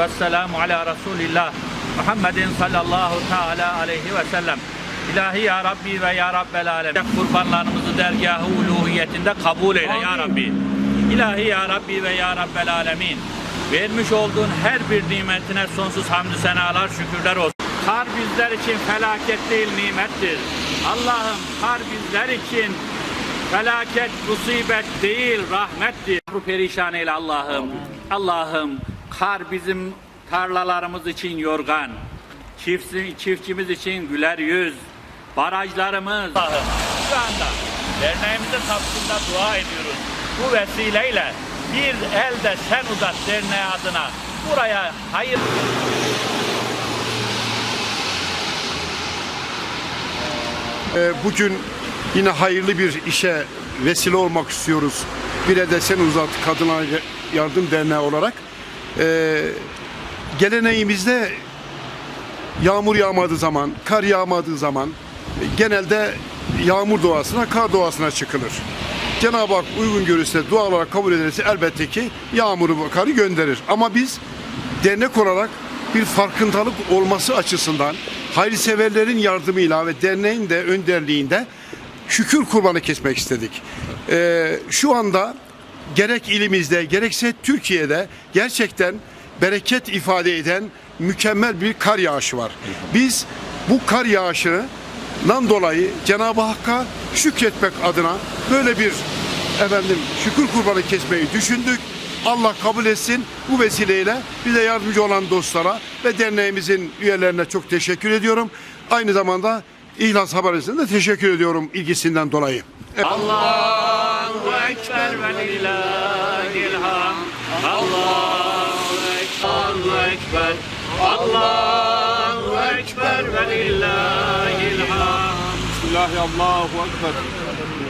Vesselamu ala Resulillah Muhammedin sallallahu teala aleyhi ve sellem. İlahi ya Rabbi ve ya Rabbel alem. Kurbanlarımızı dergahı uluhiyetinde kabul eyle ya Rabbi. İlahi ya Rabbi ve ya Rabbel alemin. Vermiş olduğun her bir nimetine sonsuz hamdü senalar şükürler olsun. Kar bizler için felaket değil nimettir. Allah'ım kar bizler için Felaket, musibet değil, rahmettir. Bu perişan eyle Allah'ım. Allah'ım, kar bizim tarlalarımız için yorgan, çiftçi, çiftçimiz için güler yüz, barajlarımız. Şu anda derneğimizin kapısında dua ediyoruz. Bu vesileyle bir elde sen uzat derneği adına. Buraya hayır Ee, Bugün yine hayırlı bir işe vesile olmak istiyoruz. Bir de sen uzat Kadına Yardım Derneği olarak. Ee, geleneğimizde yağmur yağmadığı zaman, kar yağmadığı zaman e, genelde yağmur doğasına, kar doğasına çıkılır. Cenab-ı Hak uygun görürse, dua olarak kabul ederse elbette ki yağmuru, karı gönderir. Ama biz dernek olarak bir farkındalık olması açısından hayırseverlerin yardımıyla ve derneğin de önderliğinde şükür kurbanı kesmek istedik. Ee, şu anda gerek ilimizde gerekse Türkiye'de gerçekten bereket ifade eden mükemmel bir kar yağışı var. Biz bu kar yağışından dolayı Cenab-ı Hakk'a şükretmek adına böyle bir efendim şükür kurbanı kesmeyi düşündük. Allah kabul etsin. Bu vesileyle bize yardımcı olan dostlara ve derneğimizin üyelerine çok teşekkür ediyorum. Aynı zamanda İhlas Haberisi'ne de teşekkür ediyorum ilgisinden dolayı. Evet. Allahu Ekber ve lillahil hamd. Allahu Ekber. Allahu Ekber ve lillahil hamd. Bismillahirrahmanirrahim.